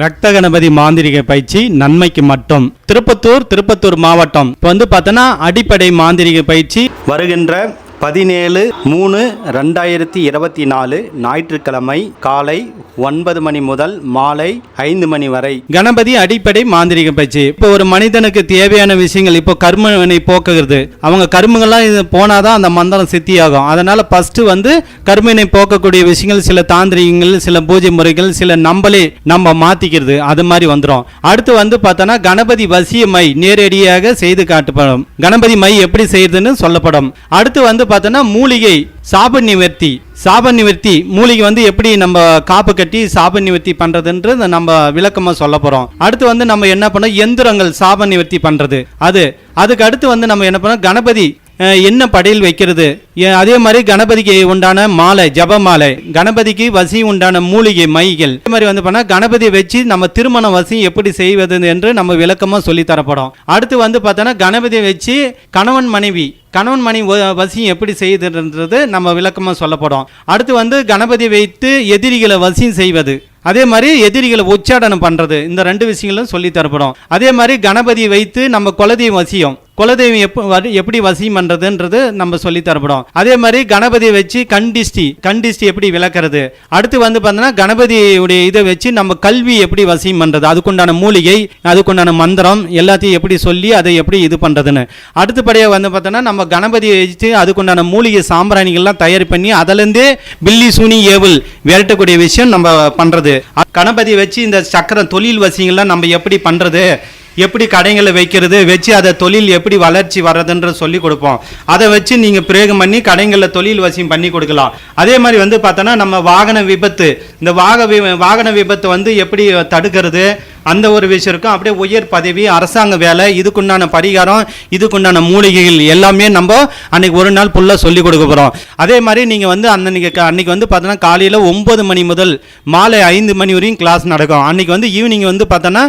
ரத்த கணபதி மாந்திரிக பயிற்சி நன்மைக்கு மட்டும். திருப்பத்தூர் திருப்பத்தூர் மாவட்டம். இப்போ வந்து பார்த்தோன்னா அடிப்படை மாந்திரிக பயிற்சி. வருகின்ற பதினேழு மூணு ரெண்டாயிரத்தி இருபத்தி நாலு ஞாயிற்றுக்கிழமை காலை ஒன்பது மணி முதல் மாலை ஐந்து மணி வரை. கணபதி அடிப்படை மாந்திரிக பயிற்சி. இப்போ ஒரு மனிதனுக்கு தேவையான விஷயங்கள் இப்போ கர்மனை போக்குகிறது. அவங்க கர்மங்கள்லாம் இது போனாதான் அந்த மந்திரம் சித்தியாகும். அதனால ஃபர்ஸ்ட் வந்து கர்மனை போக்கக்கூடிய விஷயங்கள் சில தாந்திரிகங்கள் சில பூஜை முறைகள் சில நம்மளே நம்ம மாத்திக்கிறது. அது மாதிரி வந்துடும் அடுத்து வந்து பார்த்தோன்னா கணபதி வசிய மை நேரடியாக செய்து காட்டப்படும். கணபதி மை எப்படி செய்யறதுன்னு சொல்லப்படும். அடுத்து வந்து பார்த்தோன்னா மூலிகை சாப நிவர்த்தி சாப நிவர்த்தி மூலிகை வந்து எப்படி நம்ம காப்பு கட்டி சாப நிவர்த்தி பண்றதுன்றது நம்ம விளக்கமா சொல்ல போறோம். அடுத்து வந்து நம்ம என்ன பண்ணோம்? எந்திரங்கள் சாப நிவர்த்தி பண்றது. அது அதுக்கு அடுத்து வந்து நம்ம என்ன பண்ணோம்? கணபதி என்ன படையல் வைக்கிறது? ஏ- அதே மாதிரி கணபதிக்கு உண்டான மாலை ஜப மாலை. கணபதிக்கு வசி உண்டான மூலிகை மைகள். அதே மாதிரி வந்து பார்த்தா கணபதியை வச்சு நம்ம திருமண வசி எப்படி செய்வது என்று நம்ம விளக்கமாக சொல்லி தரப்படும். அடுத்து வந்து பார்த்தோன்னா கணபதியை வச்சு கணவன் மனைவி கணவன் மணி வசியம் எப்படி செய்யுதுன்றது நம்ம விளக்கமாக சொல்லப்படும். அடுத்து வந்து கணபதி வைத்து எதிரிகளை வசியம் செய்வது. அதே மாதிரி எதிரிகளை உச்சாடனம் பண்ணுறது இந்த ரெண்டு விஷயங்களும் சொல்லி தரப்படும். அதே மாதிரி கணபதி வைத்து நம்ம குலதெய்வம் வசியம். குலதெய்வம் எப்போ எப்படி வசியம் பண்ணுறதுன்றது நம்ம சொல்லி தரப்படும் அதே மாதிரி கணபதியை வச்சு கண்டிஷ்டி கண்டிஷ்டி எப்படி விளக்குறது? அடுத்து வந்து பார்த்தோன்னா கணபதியுடைய இதை வச்சு நம்ம கல்வி எப்படி வசியம் பண்ணுறது அதுக்குண்டான மூலிகை அதுக்குண்டான மந்திரம் எல்லாத்தையும் எப்படி சொல்லி அதை எப்படி இது பண்ணுறதுன்னு அடுத்தபடியாக வந்து பார்த்தோன்னா நம்ம கணபதியை வச்சு அதுக்குண்டான மூலிகை சாம்பிராணிகள்லாம் தயார் பண்ணி அதுலேருந்தே பில்லி சூனி ஏவல் விரட்டக்கூடிய விஷயம் நம்ம பண்ணுறது கணபதி வச்சு இந்த சக்கரம் தொழில் வசியங்கள்லாம் நம்ம எப்படி பண்ணுறது எப்படி கடைகளை வைக்கிறது வச்சு அதை தொழில் எப்படி வளர்ச்சி வர்றதுன்ற சொல்லி கொடுப்போம். அதை வச்சு நீங்கள் பிரயோகம் பண்ணி கடைகளில் தொழில் வசியம் பண்ணி கொடுக்கலாம். அதே மாதிரி வந்து பார்த்தோன்னா நம்ம வாகன விபத்து இந்த வாக வி- வாகன விபத்து வந்து எப்படி தடுக்கிறது அந்த ஒரு விஷயம் இருக்கும் அப்படியே உயர் பதவி அரசாங்க வேலை இதுக்குண்டான பரிகாரம் இதுக்குண்டான மூலிகைகள் எல்லாமே நம்ம அன்னைக்கு ஒரு நாள் ஃபுல்லாக சொல்லி கொடுக்க போகிறோம் அதே மாதிரி நீங்கள் வந்து அன்னைக்கு அன்னைக்கு வந்து பார்த்தோன்னா காலையில் ஒம்பது மணி முதல் மாலை ஐந்து மணி வரையும் கிளாஸ் நடக்கும். அன்னைக்கு வந்து ஈவினிங் வந்து பார்த்தோன்னா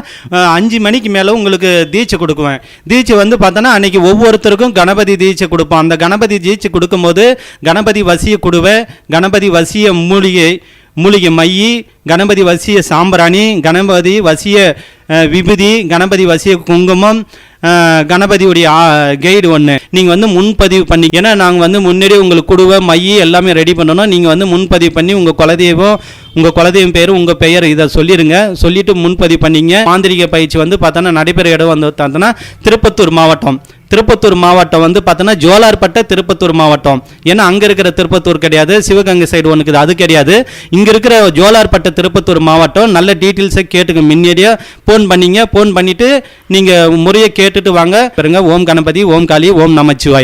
அஞ்சு மணிக்கு மேலே உங்களுக்கு தீட்சை கொடுக்குவேன். தீட்சை வந்து பார்த்தோன்னா அன்னைக்கு ஒவ்வொருத்தருக்கும் கணபதி தீட்சை கொடுப்போம். அந்த கணபதி தீட்சை கொடுக்கும்போது கணபதி வசிய குடுவை கணபதி வசிய மூலிகை மூலிகை மையி கணபதி வசிய சாம்பிராணி கணபதி வசிய விபுதி விபூதி கணபதி வசிய குங்குமம் கணபதியுடைய கைடு ஒன்று நீங்கள் வந்து முன்பதிவு பண்ணி ஏன்னா நாங்கள் வந்து முன்னாடி உங்களுக்கு குடுவை மைய எல்லாமே ரெடி பண்ணணும் நீங்கள் வந்து முன்பதிவு பண்ணி உங்கள் குலதெய்வம் உங்கள் குலதெய்வம் பேர் உங்கள் பெயர் இதை சொல்லிடுங்க சொல்லிவிட்டு முன்பதிவு பண்ணிங்க. மாந்திரிக பயிற்சி வந்து பார்த்தோன்னா நடைபெற இடம் வந்து பார்த்தோன்னா திருப்பத்தூர் மாவட்டம். திருப்பத்தூர் மாவட்டம் வந்து பார்த்தோன்னா ஜோலார்பட்ட திருப்பத்தூர் மாவட்டம். ஏன்னா அங்கே இருக்கிற திருப்பத்தூர் கிடையாது சிவகங்கை சைடு ஒன்று இருக்குது அது கிடையாது. இங்கே இருக்கிற ஜோலார்பட்ட திருப்பத்தூர் மாவட்டம் நல்ல டீட்டெயில்ஸை கேட்டுங்க முன்னாடியே ஃபோன் பண்ணிங்க. ஃபோன் பண்ணிவிட்டு நீங்கள் முறையை கேட்டுட்டு வாங்க. பாருங்க ஓம் கணபதி ஓம் காளி ஓம் நமச்சிவாய்.